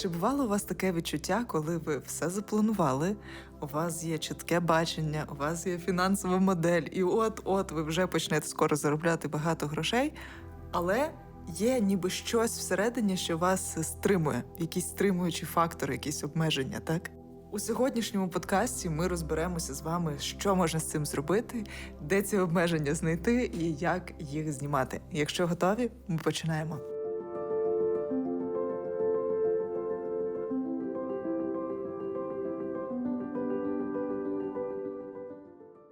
Чи бувало у вас таке відчуття, коли ви все запланували? У вас є чітке бачення, у вас є фінансова модель, і от-от ви вже почнете скоро заробляти багато грошей, але є ніби щось всередині, що вас стримує, якісь стримуючі фактори, якісь обмеження, так? У сьогоднішньому подкасті ми розберемося з вами, що можна з цим зробити, де ці обмеження знайти і як їх знімати. Якщо готові, ми починаємо.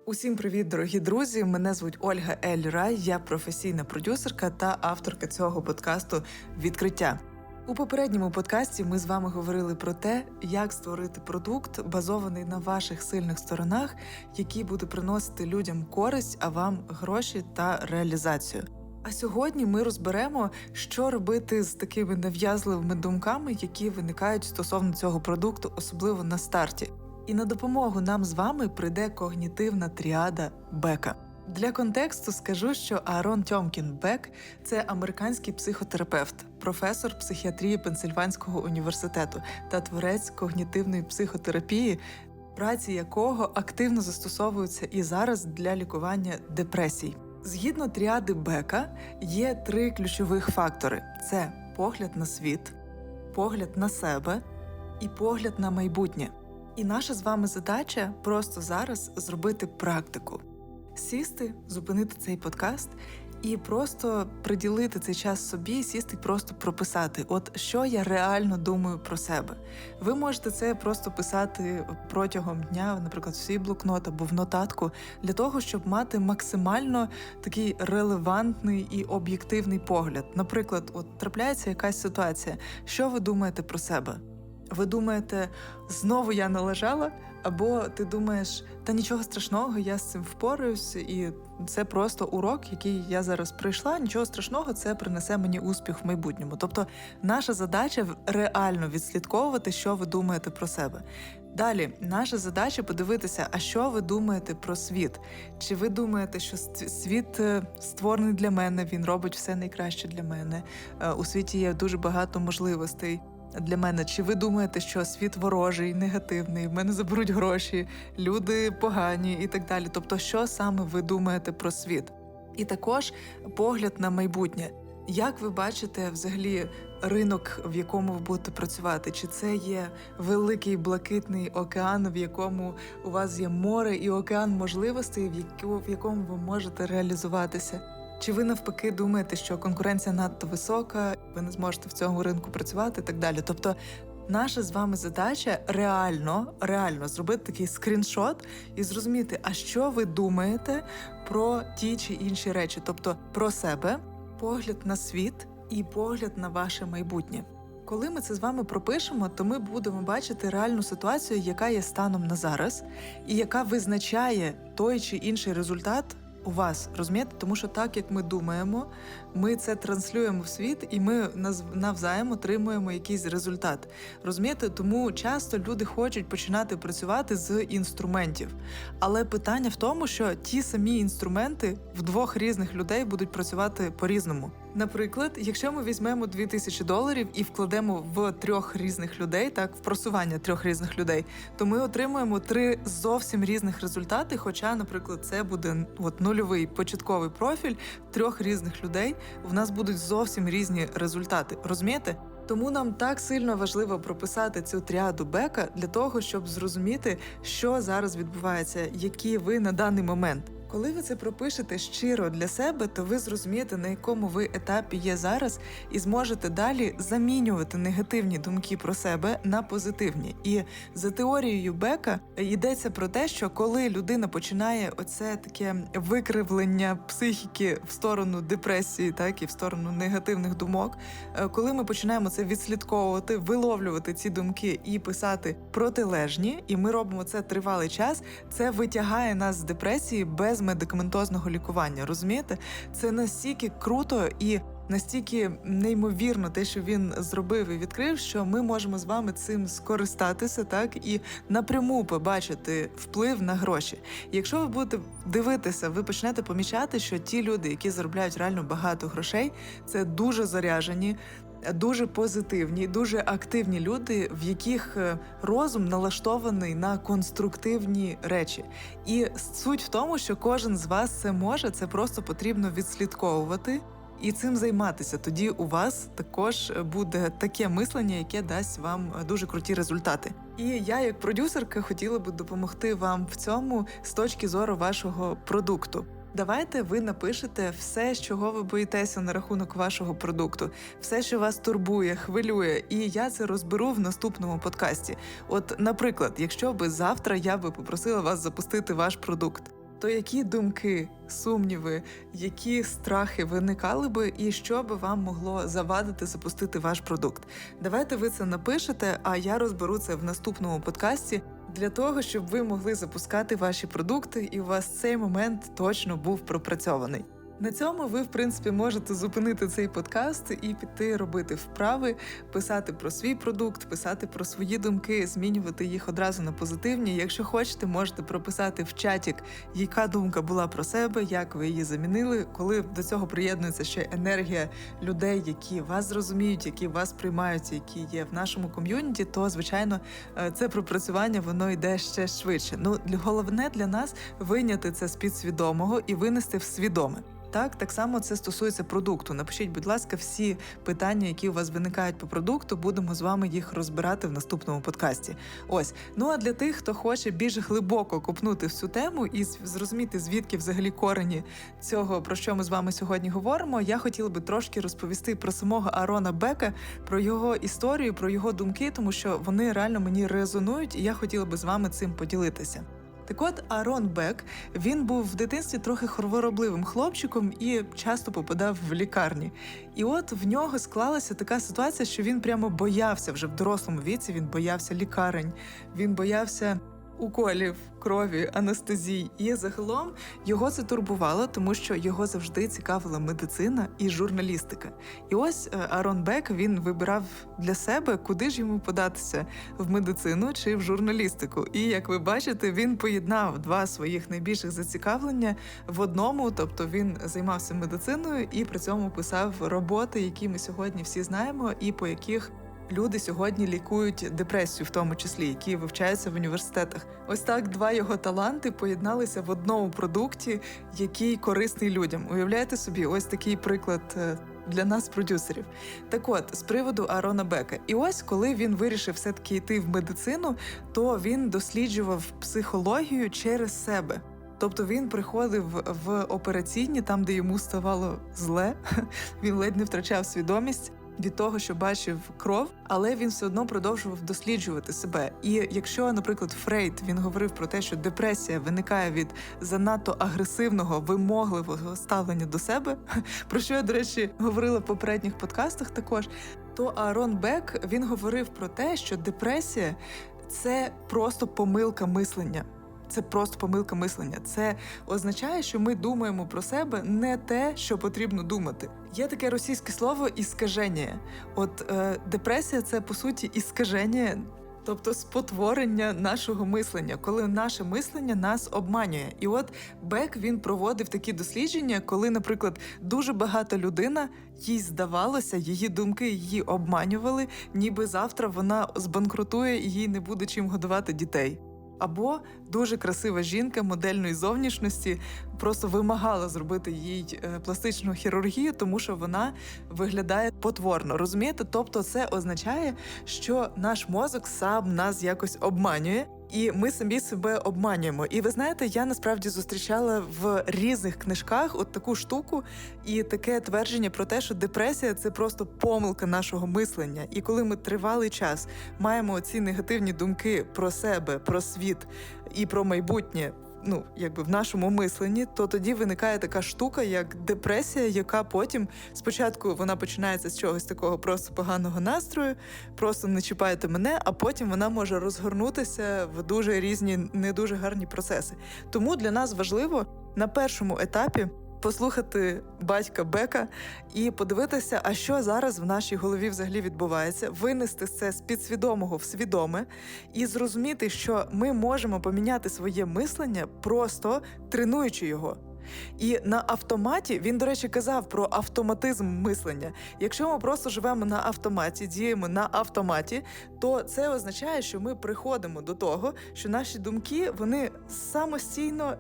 Усім привіт, дорогі друзі! Мене звуть Ольга Ель Рай, я професійна продюсерка та авторка цього подкасту Відкриття. У попередньому подкасті ми з вами говорили про те, як створити продукт, базований на ваших сильних сторонах, який буде приносити людям користь, а вам гроші та реалізацію. А сьогодні ми розберемо, що робити з такими нав'язливими думками, які виникають стосовно цього продукту, особливо на старті. І на допомогу нам з вами прийде когнітивна тріада Бека. Для контексту скажу, що Аарон Тьомкін Бек це американський психотерапевт, професор психіатрії Пенсильванського університету та творець когнітивної психотерапії, праці якого активно застосовуються і зараз для лікування депресій. Згідно тріади Бека, є три ключових фактори: це погляд на світ, погляд на себе і погляд на майбутнє. І наша з вами задача просто зараз зробити практику, сісти, зупинити цей подкаст і просто приділити цей час собі, сісти і просто прописати, от що я реально думаю про себе. Ви можете це просто писати протягом дня, наприклад, в свій блокнот або в нотатку, для того, щоб мати максимально такий релевантний і об'єктивний погляд. Наприклад, от трапляється якась ситуація, що ви думаєте про себе? Ви думаєте, знову я належала? Або ти думаєш, та нічого страшного, я з цим впораюсь, і це просто урок, який я зараз пройшла. Нічого страшного, це принесе мені успіх в майбутньому. Тобто, наша задача реально відслідковувати, що ви думаєте про себе. Далі, наша задача подивитися, а що ви думаєте про світ? Чи ви думаєте, що світ е, створений для мене, він робить все найкраще для мене? Е, у світі є дуже багато можливостей для мене. Чи ви думаєте, що світ ворожий, негативний, в мене заберуть гроші, люди погані і так далі? Тобто, що саме ви думаєте про світ? І також погляд на майбутнє. Як ви бачите взагалі ринок, в якому ви будете працювати? Чи це є великий блакитний океан, в якому у вас є море і океан можливостей, в якому ви можете реалізуватися? Чи ви навпаки думаєте, що конкуренція надто висока, ви не зможете в цьому ринку працювати і так далі? Тобто, наша з вами задача реально, реально зробити такий скріншот і зрозуміти, а що ви думаєте про ті чи інші речі, тобто про себе, погляд на світ і погляд на ваше майбутнє. Коли ми це з вами пропишемо, то ми будемо бачити реальну ситуацію, яка є станом на зараз, і яка визначає той чи інший результат у вас, розумієте? Тому що так як ми думаємо, ми це транслюємо в світ, і ми навзаєм отримуємо якийсь результат. Розумієте? Тому часто люди хочуть починати працювати з інструментів. Але питання в тому, що ті самі інструменти в двох різних людей будуть працювати по-різному. Наприклад, якщо ми візьмемо 2000 доларів і вкладемо в трьох різних людей, так в просування трьох різних людей, то ми отримуємо три зовсім різних результати. Хоча, наприклад, це буде от нульовий початковий профіль трьох різних людей. В нас будуть зовсім різні результати. Розумієте? Тому нам так сильно важливо прописати цю тріаду бека для того, щоб зрозуміти, що зараз відбувається, які ви на даний момент. Коли ви це пропишете щиро для себе, то ви зрозумієте, на якому ви етапі є зараз, і зможете далі замінювати негативні думки про себе на позитивні. І за теорією Бека йдеться про те, що коли людина починає оце таке викривлення психіки в сторону депресії, так і в сторону негативних думок, е, коли ми починаємо це відслідковувати, виловлювати ці думки і писати протилежні, і ми робимо це тривалий час, це витягає нас з депресії без без медикаментозного лікування. Розумієте, це настільки круто і. Настільки неймовірно те, що він зробив і відкрив, що ми можемо з вами цим скористатися, так і напряму побачити вплив на гроші. Якщо ви будете дивитися, ви почнете помічати, що ті люди, які заробляють реально багато грошей, це дуже заряжені, дуже позитивні, дуже активні люди, в яких е, розум налаштований на конструктивні речі. І суть в тому, що кожен з вас це може, це просто потрібно відслідковувати. І цим займатися тоді у вас також буде таке мислення, яке дасть вам дуже круті результати. І я, як продюсерка, хотіла би допомогти вам в цьому з точки зору вашого продукту. Давайте ви напишете все, чого ви боїтеся на рахунок вашого продукту, все, що вас турбує, хвилює, і я це розберу в наступному подкасті. От, наприклад, якщо би завтра я би попросила вас запустити ваш продукт, то які думки, сумніви, які страхи виникали би, і що би вам могло завадити запустити ваш продукт? Давайте ви це напишете, а я розберу це в наступному подкасті для того, щоб ви могли запускати ваші продукти, і у вас цей момент точно був пропрацьований. На цьому ви, в принципі, можете зупинити цей подкаст і піти робити вправи, писати про свій продукт, писати про свої думки, змінювати їх одразу на позитивні. Якщо хочете, можете прописати в чаті, яка думка була про себе, як ви її замінили, коли до цього приєднується ще енергія людей, які вас зрозуміють, які вас приймають, які є в нашому ком'юніті, то звичайно е, це пропрацювання воно йде ще швидше. Ну головне для нас виняти це з підсвідомого і винести в свідоме. Так, так само це стосується продукту. Напишіть, будь ласка, всі питання, які у вас виникають по продукту, будемо з вами їх розбирати в наступному подкасті. Ось ну а для тих, хто хоче більш глибоко копнути в цю тему і зрозуміти, звідки взагалі корені цього, про що ми з вами сьогодні говоримо, я хотіла би трошки розповісти про самого Арона Бека, про його історію, про його думки, тому що вони реально мені резонують, і я хотіла би з вами цим поділитися. Так от Арон Бек він був в дитинстві трохи хворобливим хлопчиком і часто попадав в лікарні. І от в нього склалася така ситуація, що він прямо боявся вже в дорослому віці. Він боявся лікарень, він боявся уколів, крові, анестезій. І загалом його це турбувало, тому що його завжди цікавила медицина і журналістика. І ось е, Арон Бек він вибирав для себе, куди ж йому податися в медицину чи в журналістику. І як ви бачите, він поєднав два своїх найбільших зацікавлення в одному, тобто він займався медициною і при цьому писав роботи, які ми сьогодні всі знаємо, і по яких люди сьогодні лікують депресію, в тому числі, які вивчаються в університетах. Ось так два його таланти поєдналися в одному продукті, який корисний людям. Уявляєте собі, ось такий приклад. Е, для нас, продюсерів, так от з приводу Арона Бека, і ось коли він вирішив все таки йти в медицину, то він досліджував психологію через себе. Тобто він приходив в операційні, там де йому ставало зле, він ледь не втрачав свідомість від того, що бачив кров, але він все одно продовжував досліджувати себе. І якщо, наприклад, Фрейд він говорив про те, що депресія виникає від занадто агресивного, вимогливого ставлення до себе, про що я, до речі, говорила в попередніх подкастах, також то Арон Бек він говорив про те, що депресія це просто помилка мислення. Це просто помилка мислення. Це означає, що ми думаємо про себе не те, що потрібно думати. Є таке російське слово іскаження. От е, депресія це по суті іскаження. Тобто спотворення нашого мислення, коли наше мислення нас обманює. І от Бек він проводив такі дослідження, коли, наприклад, дуже багата людина їй здавалося, її думки її обманювали, ніби завтра вона збанкрутує і їй не буде чим годувати дітей. Або дуже красива жінка модельної зовнішності просто вимагала зробити їй е, пластичну хірургію, тому що вона виглядає потворно. Розумієте? Тобто, це означає, що наш мозок сам нас якось обманює. І ми самі себе обманюємо. І ви знаєте, я насправді зустрічала в різних книжках от таку штуку і таке твердження про те, що депресія це просто помилка нашого мислення. І коли ми тривалий час маємо ці негативні думки про себе, про світ і про майбутнє ну якби в нашому мисленні, то тоді виникає така штука, як депресія, яка потім спочатку вона починається з чогось такого просто поганого настрою, просто не чіпайте мене, а потім вона може розгорнутися в дуже різні, не дуже гарні процеси. Тому для нас важливо на першому етапі послухати батька Бека і подивитися, а що зараз в нашій голові взагалі відбувається, винести це з підсвідомого в свідоме і зрозуміти, що ми можемо поміняти своє мислення, просто тренуючи його. І на автоматі він, до речі, казав про автоматизм мислення. Якщо ми просто живемо на автоматі, діємо на автоматі, то це означає, що ми приходимо до того, що наші думки вони самостійно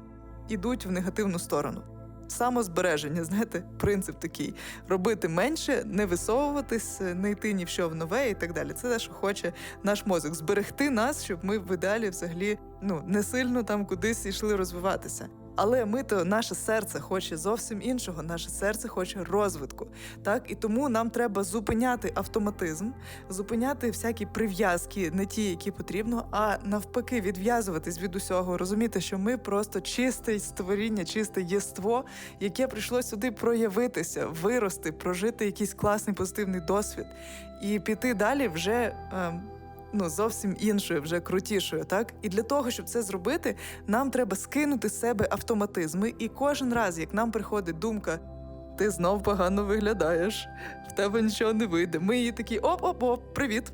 йдуть в негативну сторону. Самозбереження, знаєте, принцип такий: робити менше, не висовуватись, не йти ні в що в нове і так далі. Це те, що хоче наш мозок зберегти нас, щоб ми в ідеалі взагалі ну не сильно там кудись йшли розвиватися. Але ми то наше серце хоче зовсім іншого. Наше серце хоче розвитку. Так і тому нам треба зупиняти автоматизм, зупиняти всякі прив'язки, не ті, які потрібно, а навпаки, відв'язуватись від усього, розуміти, що ми просто чисте створіння, чисте єство, яке прийшло сюди проявитися, вирости, прожити якийсь класний позитивний досвід і піти далі вже. Ем, Ну, зовсім іншою, вже крутішою, так? І для того, щоб це зробити, нам треба скинути з себе автоматизми, і кожен раз, як нам приходить думка, ти знов погано виглядаєш, в тебе нічого не вийде. Ми її такі оп-оп-оп, привіт!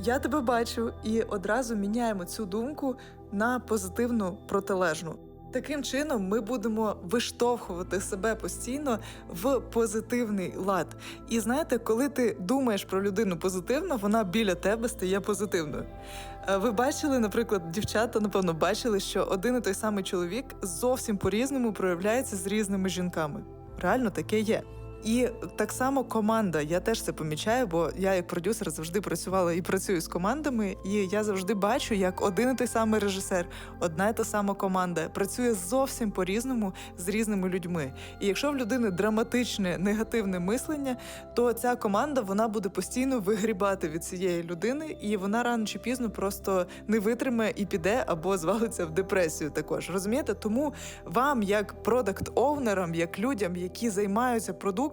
Я тебе бачу, і одразу міняємо цю думку на позитивну протилежну. Таким чином, ми будемо виштовхувати себе постійно в позитивний лад. І знаєте, коли ти думаєш про людину позитивно, вона біля тебе стає позитивною. Е, Ви бачили, наприклад, дівчата, напевно, бачили, що один і той самий чоловік зовсім по-різному проявляється з різними жінками. Реально таке є. І так само команда. Я теж це помічаю, бо я як продюсер завжди працювала і працюю з командами, і я завжди бачу, як один і той самий режисер, одна і та сама команда працює зовсім по-різному з різними людьми. І якщо в людини драматичне негативне мислення, то ця команда вона буде постійно вигрібати від цієї людини, і вона рано чи пізно просто не витримає і піде або звалиться в депресію. Також розумієте? Тому вам, як продакт-овнерам, як людям, які займаються продуктом,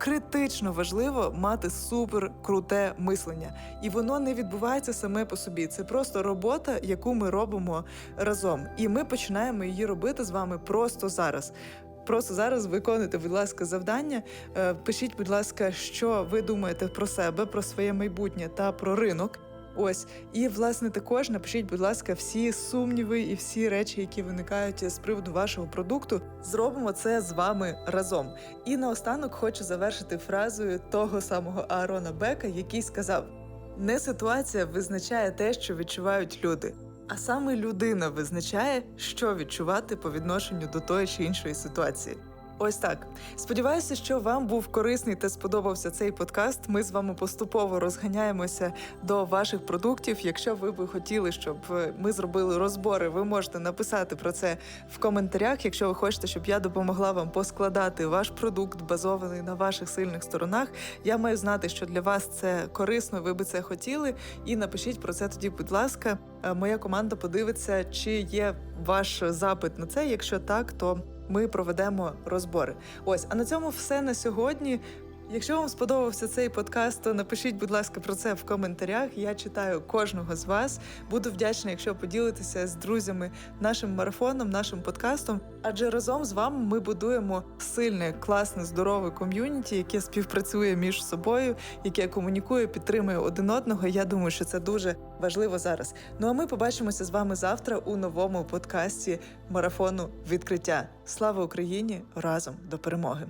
критично важливо мати супер круте мислення, і воно не відбувається саме по собі. Це просто робота, яку ми робимо разом, і ми починаємо її робити з вами просто зараз. Просто зараз виконуйте, будь ласка, завдання. Е, Пишіть, будь ласка, що ви думаєте про себе, про своє майбутнє та про ринок. Ось і власне також напишіть, будь ласка, всі сумніви і всі речі, які виникають з приводу вашого продукту. Зробимо це з вами разом. І наостанок хочу завершити фразою того самого Аарона Бека, який сказав: не ситуація визначає те, що відчувають люди. А саме людина визначає, що відчувати по відношенню до тої чи іншої ситуації. Ось так. Сподіваюся, що вам був корисний та сподобався цей подкаст. Ми з вами поступово розганяємося до ваших продуктів. Якщо ви би хотіли, щоб е, ми зробили розбори, ви можете написати про це в коментарях. Якщо ви хочете, щоб я допомогла вам поскладати ваш продукт, базований на ваших сильних сторонах, я маю знати, що для вас це корисно, ви би це хотіли. І напишіть про це тоді, будь ласка. Е, Моя команда подивиться, чи є ваш запит на це. Якщо так, то ми проведемо розбори. Ось, а на цьому все на сьогодні. Якщо вам сподобався цей подкаст, то напишіть, будь ласка, про це в коментарях. Я читаю кожного з вас. Буду вдячна, якщо поділитеся з друзями нашим марафоном, нашим подкастом. Адже разом з вами ми будуємо сильне, класне, здорове ком'юніті, яке співпрацює між собою, яке комунікує, підтримує один одного. Я думаю, що це дуже важливо зараз. Ну а ми побачимося з вами завтра у новому подкасті марафону відкриття. Слава Україні! Разом до перемоги!